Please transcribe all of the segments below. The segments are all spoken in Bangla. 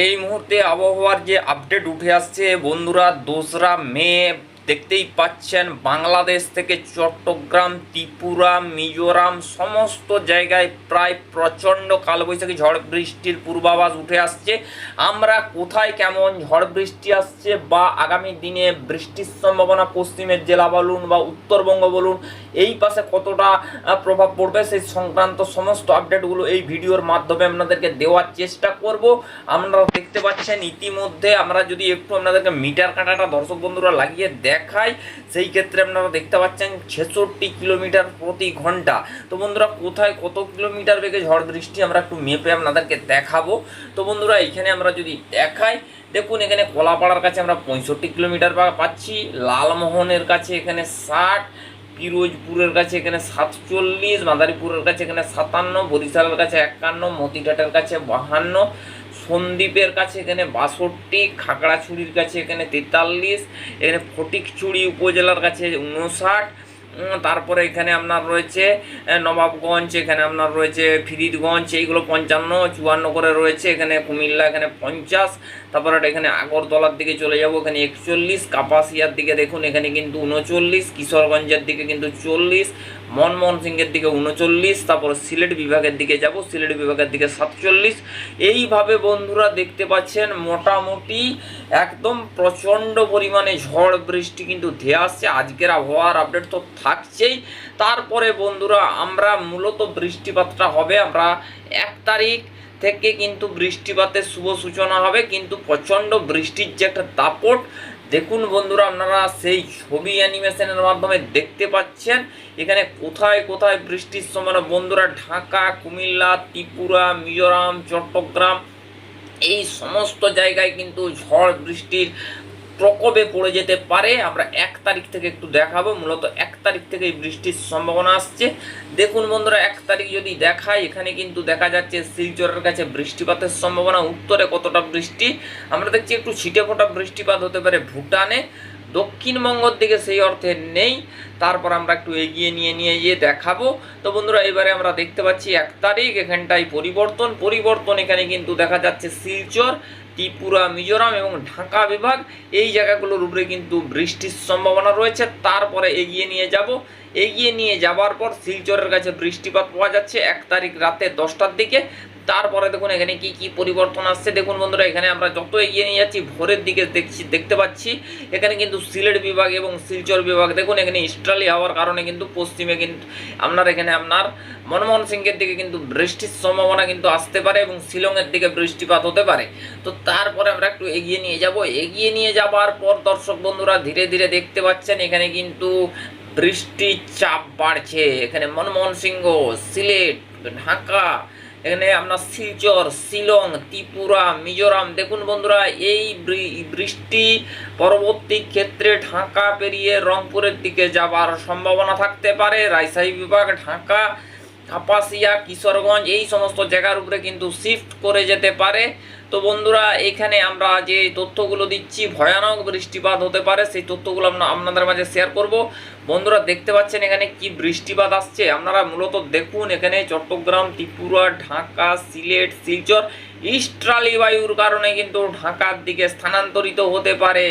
এই মুহূর্তে আবহাওয়ার যে আপডেট উঠে আসছে বন্ধুরা দোসরা মে দেখতেই পাচ্ছেন বাংলাদেশ থেকে চট্টগ্রাম, ত্রিপুরা, মিজোরাম, সমস্ত জায়গায় প্রায় প্রচণ্ড কালবৈশাখী ঝড় বৃষ্টির পূর্বাভাস উঠে আসছে। আমরা কোথায় কেমন ঝড় বৃষ্টি আসছে বা আগামী দিনে বৃষ্টির সম্ভাবনা পশ্চিমের জেলা বলুন বা উত্তরবঙ্গ বলুন, এই পাশে কতটা প্রভাব পড়বে সেই সংক্রান্ত সমস্ত আপডেটগুলো এই ভিডিওর মাধ্যমে আপনাদেরকে দেওয়ার চেষ্টা করব। আপনারা দেখতে পাচ্ছেন ইতিমধ্যে আমরা যদি একটু আপনাদেরকে মিটার কাঁটাটা দর্শক বন্ধুরা লাগিয়ে দেখাই সেই ক্ষেত্রে আপনারা দেখতে পাচ্ছেন ছেষট্টি কিলোমিটার প্রতি ঘণ্টা। তো বন্ধুরা, কোথায় কত কিলোমিটার বেগে ঝড় বৃষ্টি আমরা একটু মেপে আপনাদেরকে দেখাবো। তো বন্ধুরা, এখানে আমরা যদি দেখাই, দেখুন এখানে কলাপাড়ার কাছে আমরা পঁয়ষট্টি কিলোমিটার পাচ্ছি, লালমোহনের কাছে এখানে ষাট, পিরোজপুরের কাছে এখানে সাতচল্লিশ, মাদারীপুরের কাছে এখানে সাতান্ন, বরিশালের কাছে একান্ন, মতিঘাটের কাছে বাহান্ন। সন্দ্বীপের কাছে, এখানে বাষট্টি, খাগড়াছড়ির কাছে, এখানে তেতাল্লিশ, এখানে ফটিকচুড়ি উপজেলার কাছে উনষাট তারপরে এখানে আপনার রয়েছে নবাবগঞ্জ, এখানে আপনার রয়েছে ফিরিদগঞ্জ, এইগুলো পঞ্চান্ন, চুয়ান্ন করে রয়েছে, এখানে কুমিল্লা, এখানে পঞ্চাশ, তারপরে এখানে আগরতলার দিকে চলে যাব, এখানে একচল্লিশ, কাপাসিয়ার দিকে দেখুন, এখানে কিন্তু উনচল্লিশ, কিশোরগঞ্জের দিকে কিন্তু চল্লিশ মনমোহন সিংয়ের দিকে উনচল্লিশ, তারপর সিলেট বিভাগের দিকে যাব, সিলেট বিভাগের দিকে সাতচল্লিশ। এইভাবে বন্ধুরা দেখতে পাচ্ছেন, মোটামুটি একদম প্রচণ্ড পরিমাণে ঝড় বৃষ্টি কিন্তু ধেয়ে আসছে। আজকের আবহাওয়ার আপডেট তো থাকছেই। তারপরে বন্ধুরা, আমরা মূলত বৃষ্টিপাতটা হবে, আমরা এক তারিখ থেকে কিন্তু বৃষ্টিপাতের শুভ সূচনা হবে, কিন্তু প্রচণ্ড বৃষ্টির যে একটা দাপট দেখুন বন্ধুরা, আপনারা সেই ছবি অ্যানিমেশনের মাধ্যমে দেখতে পাচ্ছেন। এখানে কোথায় কোথায় বৃষ্টির সময় বন্ধুরা, ঢাকা, কুমিল্লা, ত্রিপুরা, মিজোরাম, চট্টগ্রাম, এই সমস্ত জায়গায় কিন্তু ঝড় বৃষ্টির প্রকোপে পড়ে যেতে পারে। আমরা এক তারিখ থেকে একটু দেখাবো। মূলত এক তারিখ থেকে বৃষ্টির সম্ভাবনা আসছে। দেখুন বন্ধুরা, এক তারিখ যদি দেখায় এখানে কিন্তু দেখা যাচ্ছে শিলচরের কাছে বৃষ্টিপাতের সম্ভাবনা, উত্তরে কতটা বৃষ্টি। আমরা দেখছি একটু ছিটে ফোটা বৃষ্টিপাত হতে পারে ভুটানে। দক্ষিণবঙ্গর দিকে সেই অর্থে নেই। তারপর আমরা একটু এগিয়ে নিয়ে নিয়ে গিয়ে দেখাবো। তো বন্ধুরা, এবারে আমরা দেখতে পাচ্ছি এক তারিখ, এখানটায় পরিবর্তন। পরিবর্তন এখানে কিন্তু দেখা যাচ্ছে শিলচর। ত্রিপুরা, মিজোরাম এবং ঢাকা বিভাগ এই জায়গাগুলোর উপরে কিন্তু বৃষ্টির সম্ভাবনা রয়েছে। তারপরে এগিয়ে নিয়ে যাব। এগিয়ে নিয়ে যাওয়ার পর শিলচরের কাছে বৃষ্টিপাত পাওয়া যাচ্ছে। এক তারিখ রাতে দশটার দিকে। তারপরে দেখুন এখানে কি কি পরিবর্তন আসছে। দেখুন বন্ধুরা, এখানে আমরা যত এগিয়ে নিয়ে যাচ্ছি, ভোরের দিকে দেখছি, দেখতে পাচ্ছি, এখানে কিন্তু সিলেট বিভাগ এবং শিলচর বিভাগ, দেখুন এখানে ইস্টার্লি হওয়ার কারণে কিন্তু পশ্চিমে কিন্তু আপনার এখানে আপনার মনমোহন সিংয়ের দিকে কিন্তু বৃষ্টির সম্ভাবনা কিন্তু আসতে পারে এবং শিলংয়ের দিকে বৃষ্টিপাত হতে পারে। তো তারপরে আমরা একটু এগিয়ে নিয়ে যাব। এগিয়ে নিয়ে যাবার পর দর্শক বন্ধুরা, ধীরে ধীরে দেখতে পাচ্ছেন এখানে কিন্তু বৃষ্টির চাপ বাড়ছে। এখানে মনমোহন সিংহ, সিলেট, ঢাকা এখানে আপনার শিলচর শিলং ত্রিপুরা, মিজোরাম। দেখুন বন্ধুরা, এই বৃষ্টি পরবর্তী ক্ষেত্রে ঢাকা পেরিয়ে রংপুরের দিকে যাবার সম্ভাবনা থাকতে পারে। রাজশাহী বিভাগ, ঢাকা, কাপাসিয়া, কিশোরগঞ্জ, এই সমস্ত জায়গার উপরে কিন্তু শিফট করে যেতে পারে। তো বন্ধুরা, এখানে আমরা যে তথ্যগুলো দিচ্ছি, ভয়ানক বৃষ্টিপাত হতে পারে, সেই তথ্যগুলো আমরা আপনাদের মাঝে শেয়ার করব। বন্ধুরা, দেখতে পাচ্ছেন এখানে কি বৃষ্টিপাত আসছে? আপনারা মূলত দেখুন এখানে চট্টগ্রাম, ত্রিপুরা, ঢাকা, সিলেট, শিলচর ইস্ট্রালি বায়ুর কারণে কিন্তু ঢাকার দিকে স্থানান্তরিত হতে পারে।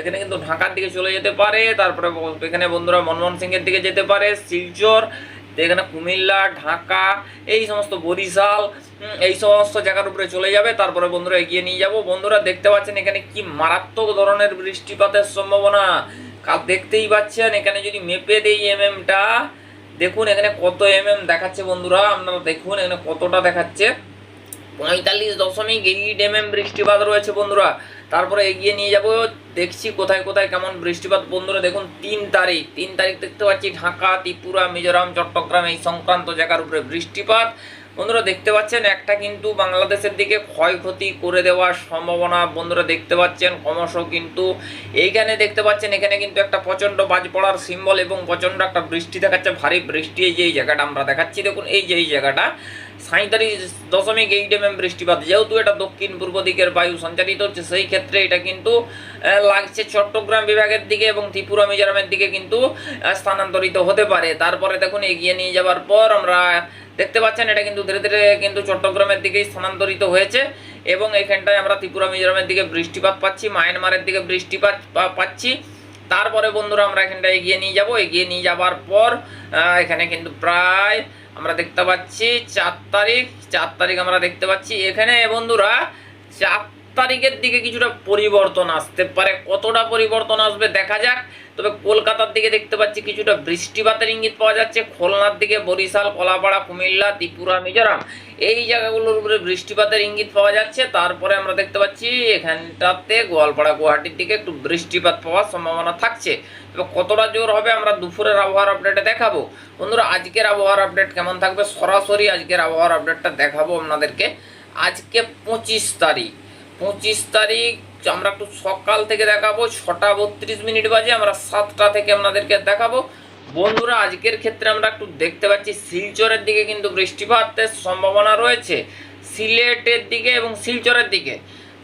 এখানে কিন্তু ঢাকার দিকে চলে যেতে পারে, তারপরে এখানে বন্ধুরা মনমোহন সিংয়ের দিকে যেতে পারে, শিলচর তো এখানে কুমিল্লা, ঢাকা, এই সমস্ত বরিশাল এই সমস্ত জায়গার উপরে চলে যাবে। তারপরে বন্ধুরা এগিয়ে নিয়ে যাব। বন্ধুরা দেখতে পাচ্ছেন এখানে কি মারাত্মক ধরনের বৃষ্টিপাতের সম্ভাবনা। কাল দেখতেই পাচ্ছেন এখানে যদি মেপে দেই এমএমটা, দেখুন এখানে কত এমএম দেখাচ্ছে বন্ধুরা। আপনারা দেখুন এখানে কতটা দেখাচ্ছে। পঁয়তাল্লিশ দশমিক এইট এমএম বৃষ্টিপাত রয়েছে বন্ধুরা। তারপরে এগিয়ে নিয়ে যাব দেখছি কোথায় কোথায় কেমন বৃষ্টিপাত। বন্ধুরা, দেখুন, তিন তারিখ। তিন তারিখ দেখতে পাচ্ছি ঢাকা, ত্রিপুরা, মিজোরাম, চট্টগ্রাম, এই সংক্রান্ত জায়গার উপরে বৃষ্টিপাত। বন্ধুরা, দেখতে পাচ্ছেন, একটা কিন্তু বাংলাদেশের দিকে ক্ষয়ক্ষতি করে দেওয়ার সম্ভাবনা বন্ধুরা দেখতে পাচ্ছেন, ক্রমশ কিন্তু এইখানে দেখতে পাচ্ছেন, এখানে কিন্তু একটা প্রচণ্ড বাজ পড়ার সিম্বল এবং প্রচণ্ড একটা বৃষ্টি দেখাচ্ছে, ভারী বৃষ্টি, এই যে এই জায়গাটা আমরা দেখাচ্ছি। দেখুন, এই যে এই জায়গাটা সাঁত্রিশ দশমিক এইট এম এম বৃষ্টিপাত, যেহেতু এটা দক্ষিণ পূর্ব দিকের বায়ু সঞ্চারিত হচ্ছে, সেই ক্ষেত্রে এটা কিন্তু লাগছে চট্টগ্রাম বিভাগের দিকে এবং ত্রিপুরা, মিজোরামের দিকে কিন্তু স্থানান্তরিত হতে পারে। তারপরে দেখুন, এগিয়ে নিয়ে যাওয়ার পর আমরা দেখতে পাচ্ছেন, এটা কিন্তু ধীরে ধীরে কিন্তু চট্টগ্রামের দিকেই স্থানান্তরিত হয়েছে এবং এখানটায় আমরা ত্রিপুরা, মিজোরামের দিকে বৃষ্টিপাত পাচ্ছি, মায়ানমারের দিকে বৃষ্টিপাত পাচ্ছি। তারপরে বন্ধুরা, আমরা এখানটা এগিয়ে নিয়ে যাব। এগিয়ে নিয়ে যাবার পর এখানে কিন্তু প্রায় আমরা দেখতে পাচ্ছি চার তারিখ চার তারিখ আমরা দেখতে পাচ্ছি। এখানে বন্ধুরা চার তারিখের দিকে কিছুটা পরিবর্তন আসতে পারে। কতটা পরিবর্তন আসবে দেখা যাক। তবে কলকাতার দিকে দেখতে পাচ্ছি কিছুটা বৃষ্টিপাতের ইঙ্গিত পাওয়া যাচ্ছে। খুলনার দিকে বরিশাল, কলাপাড়া, কুমিল্লা, ত্রিপুরা, মিজোরাম এই জায়গাগুলোর উপরে বৃষ্টিপাতের ইঙ্গিত পাওয়া যাচ্ছে। তারপরে আমরা দেখতে পাচ্ছি এখানটাতে গোয়ালপাড়া, গুয়াহাটির দিকে একটু বৃষ্টিপাত পাওয়ার সম্ভাবনা থাকছে। তবে কতটা জোর হবে আমরা দুপুরের আবহাওয়ার আপডেটে দেখাবো। বন্ধুরা, আজকের আবহাওয়ার আপডেট কেমন থাকবে? সরাসরি আজকের আবহাওয়ার আপডেটটা দেখাবো আপনাদেরকে। আজকে পঁচিশ তারিখ। পঁচিশ তারিখ, আমরা একটু সকাল থেকে দেখাবো, ছটা বত্রিশ মিনিট বাজে, আমরা সাতটা থেকে আপনাদেরকে দেখাবো। বন্ধুরা, আজকের ক্ষেত্রে আমরা একটু দেখতে পাচ্ছি, শিলচরের দিকে কিন্তু বৃষ্টিপাতের সম্ভাবনা রয়েছে, সিলেটের দিকে এবং শিলচরের দিকে।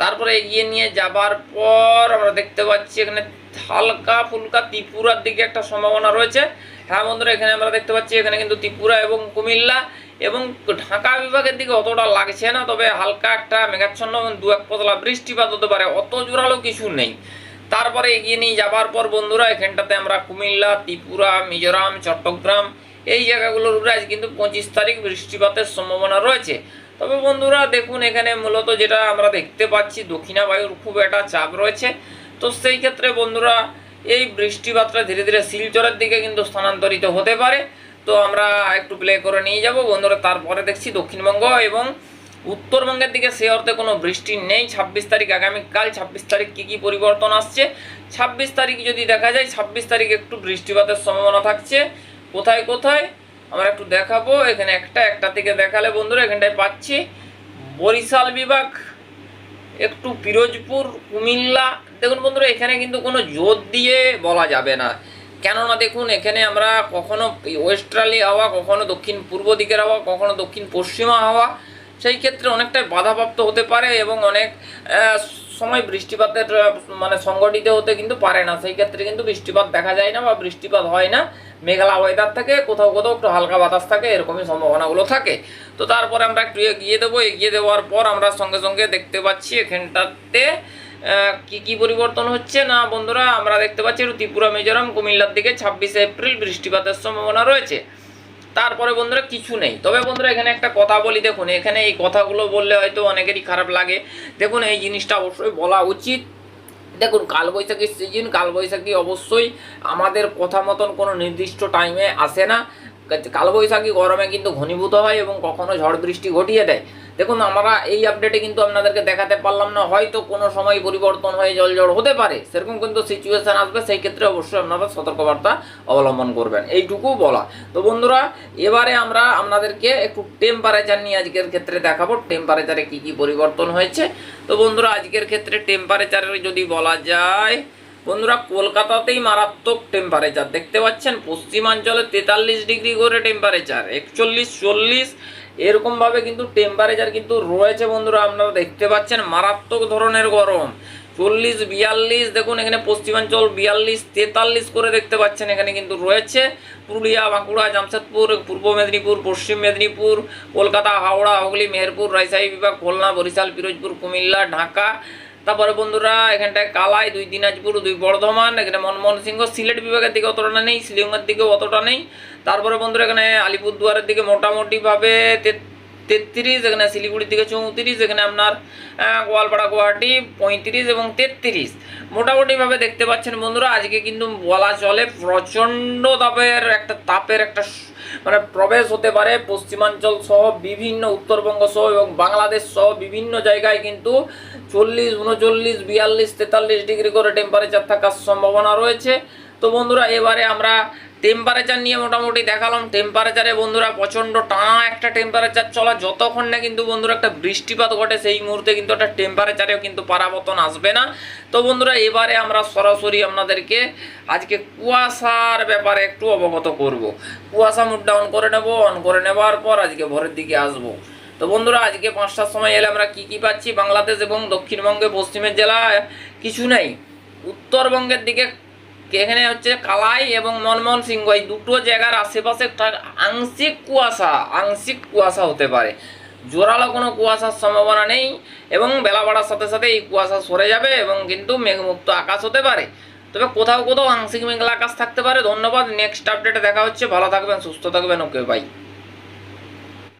তারপরে এগিয়ে নিয়ে যাবার পর আমরা দেখতে পাচ্ছি, এখানে হালকা ফুলকা ত্রিপুরার দিকে একটা সম্ভাবনা রয়েছে। হ্যাঁ বন্ধুরা, এখানে আমরা দেখতে পাচ্ছি, এখানে কিন্তু ত্রিপুরা এবং কুমিল্লা। এবং ঢাকা বিভাগের দিকে অতটা লাগছে না, তবে হালকা একটা মেঘাচ্ছন্ন দু এক পতলা বৃষ্টিপাত হতে পারে। অত জোরালো কিছু নেই। তারপরে এগিয়ে নিয়ে যাবার পর বন্ধুরা, এখানটাতে আমরা কুমিল্লা, ত্রিপুরা, মিজোরাম, চট্টগ্রাম এই জায়গাগুলোর উপরে আজ কিন্তু পঁচিশ তারিখ বৃষ্টিপাতের সম্ভাবনা রয়েছে। তবে বন্ধুরা, দেখুন এখানে মূলত যেটা আমরা দেখতে পাচ্ছি, দক্ষিণা বায়ুর খুব একটা চাপ রয়েছে। তো সেই ক্ষেত্রে বন্ধুরা, এই বৃষ্টিপাতটা ধীরে ধীরে শিলচরের দিকে কিন্তু স্থানান্তরিত হতে পারে। তো আমরা একটু প্লে করে নিয়ে যাব। বন্ধুরা, তারপরে দেখছি দক্ষিণবঙ্গ এবং উত্তরবঙ্গের দিকে সে অর্থে কোনো বৃষ্টি নেই। ছাব্বিশ তারিখ, আগামীকাল ছাব্বিশ তারিখ কী কী পরিবর্তন আসছে? ছাব্বিশ তারিখ যদি দেখা যায়, ছাব্বিশ তারিখ একটু বৃষ্টিপাতের সম্ভাবনা থাকছে। কোথায় কোথায়? আমরা একটু দেখাবো। এখানে একটা একটা থেকে দেখালে বন্ধুরা, এখানটায় পাচ্ছি বরিশাল বিভাগ, একটু পিরোজপুর, কুমিল্লা। দেখুন বন্ধুরা, এখানে কিন্তু কোনো জোর দিয়ে বলা যাবে না। কেননা দেখুন, এখানে আমরা কখনো ওয়েস্ট্রালি হাওয়া, কখনো দক্ষিণ পূর্ব দিকের হাওয়া, কখনো দক্ষিণ পশ্চিমা হাওয়া, সেই ক্ষেত্রে অনেকটাই বাধাপ্রাপ্ত হতে পারে এবং অনেক সময় বৃষ্টিপাতের মানে সংগঠিত হতে কিন্তু পারে না। সেই ক্ষেত্রে কিন্তু বৃষ্টিপাত দেখা যায় না বা বৃষ্টিপাত হয় না। মেঘলা ওয়েদার থাকে, কোথাও কোথাও একটু হালকা বাতাস থাকে, এরকমই সম্ভাবনাগুলো থাকে। তো তারপরে আমরা একটু এগিয়ে দেবো। এগিয়ে দেওয়ার পর আমরা সঙ্গে সঙ্গে দেখতে পাচ্ছি এখানটাতে কি কি পরিবর্তন হচ্ছে? না, বন্ধুরা, আমরা দেখতে পাচ্ছি ত্রিপুরা, মিজোরাম, কুমিল্লার দিকে ছাব্বিশে এপ্রিল বৃষ্টিপাতের সম্ভাবনা রয়েছে। তারপরে বন্ধুরা, কিছু নেই। তবে বন্ধুরা, এখানে একটা কথা বলি, দেখুন, এখানে এই কথাগুলো বললে হয়তো অনেকেরই খারাপ লাগে। দেখুন, এই জিনিসটা অবশ্যই বলা উচিত। দেখুন কালবৈশাখীর সিজন কালবৈশাখী অবশ্যই আমাদের কথা মতন কোনো নির্দিষ্ট টাইমে আসে না। কালবৈশাখী গরমে কিন্তু ঘনীভূত হয় এবং কখনো ঝড় বৃষ্টি ঘটিয়ে দেয়। দেখুন, আমরা এই আপডেটে কিন্তু আপনাদেরকে দেখাতে পারলাম না, হয়তো কোনো সময় পরিবর্তন হয়ে জল জল হতে পারে, সেরকম কিন্তু সিচুয়েশন আসবে, সেই ক্ষেত্রে অবশ্যই আপনারা সতর্কবার্তা অবলম্বন করবেন, এইটুকু বলা। তো বন্ধুরা, এবারে আমরা আপনাদেরকে একটু টেম্পারেচার নিয়ে আজকের ক্ষেত্রে দেখাবো টেম্পারেচারে কি কি পরিবর্তন হয়েছে। তো বন্ধুরা, আজকের ক্ষেত্রে টেম্পারেচারের যদি বলা যায়, বন্ধুরা, কলকাতাতেই মারাত্মক টেম্পারেচার দেখতে পাচ্ছেন, পশ্চিমাঞ্চলে তেতাল্লিশ ডিগ্রি করে টেম্পারেচার একচল্লিশ, চল্লিশ এরকমভাবে কিন্তু টেম্পারেচার কিন্তু রয়েছে বন্ধুরা, আপনারা দেখতে পাচ্ছেন মারাত্মক ধরনের গরম। চল্লিশ, বিয়াল্লিশ, দেখুন এখানে পশ্চিমাঞ্চল বিয়াল্লিশ, তেতাল্লিশ করে দেখতে পাচ্ছেন এখানে কিন্তু রয়েছে। পুরুলিয়া, বাঁকুড়া, জামশেদপুর, পূর্ব মেদিনীপুর, পশ্চিম মেদিনীপুর, কলকাতা, হাওড়া, হুগলি, মেহেরপুর, রাজশাহী বিভাগ, খুলনা, বরিশাল, পিরোজপুর, কুমিল্লা, ঢাকা তারপরে বন্ধুরা, এখানটায় কালাই, দুই দিনাজপুর, দুই বর্ধমান, এখানে মনমোহন সিংহ সিলেট বিভাগের দিকে অতটা নেই শিলিংয়ের দিকেও অতটা নেই। তারপরে বন্ধুরা, এখানে আলিপুরদুয়ারের দিকে মোটামুটিভাবে তেত্রিশ, এখানে শিলিগুড়ির দিকে চৌত্রিশ, এখানে আপনার গোয়ালপাড়া, গুয়াহাটি, পঁয়ত্রিশ এবং তেত্রিশ। মোটামুটিভাবে দেখতে পাচ্ছেন বন্ধুরা, আজকে কিন্তু বলা চলে প্রচণ্ড তাপের একটা তাপের একটা মানে প্রবেশ হতে পারে পশ্চিমাঞ্চল সহ বিভিন্ন উত্তরবঙ্গ সহ এবং বাংলাদেশ সহ বিভিন্ন জায়গায় কিন্তু চল্লিশ, উনচল্লিশ, বিয়াল্লিশ, তেতাল্লিশ ডিগ্রি করে টেম্পারেচার থাকার সম্ভাবনা রয়েছে। তো বন্ধুরা, এবারে আমরা টেম্পারেচার নিয়ে মোটামুটি দেখালাম। টেম্পারেচারে বন্ধুরা প্রচণ্ড টানা একটা টেম্পারেচার চলা, যতক্ষণ না কিন্তু বন্ধুরা একটা বৃষ্টিপাত ঘটে, সেই মুহূর্তে কিন্তু একটা টেম্পারেচারেও কিন্তু পারাবতন আসবে না। তো বন্ধুরা, এবারে আমরা সরাসরি আপনাদেরকে আজকে কুয়াশার ব্যাপারে একটু অবগত করব। কুয়াশা মুডটা অন করে নেব অন করে নেবার পর আজকে ভোরের দিকে আসব। তো বন্ধুরা, আজকে পাঁচটার সময় এলে আমরা কি কি পাচ্ছি? বাংলাদেশ এবং দক্ষিণবঙ্গে, পশ্চিমের জেলা কিছু নেই। উত্তরবঙ্গের দিকে এখানে হচ্ছে কালাই এবং মনমোহন সিংহ, এই দুটো জায়গার আশেপাশে আংশিক কুয়াশা আংশিক কুয়াশা হতে পারে। জোরালো কোনো কুয়াশার সম্ভাবনা নেই এবং বেলা বাড়ার সাথে সাথে এই কুয়াশা সরে যাবে এবং কিন্তু মেঘমুক্ত আকাশ হতে পারে। তবে কোথাও কোথাও আংশিক মেঘলা আকাশ থাকতে পারে। ধন্যবাদ। নেক্সট আপডেটে দেখা হচ্ছে। ভালো থাকবেন, সুস্থ থাকবেন। Okay bye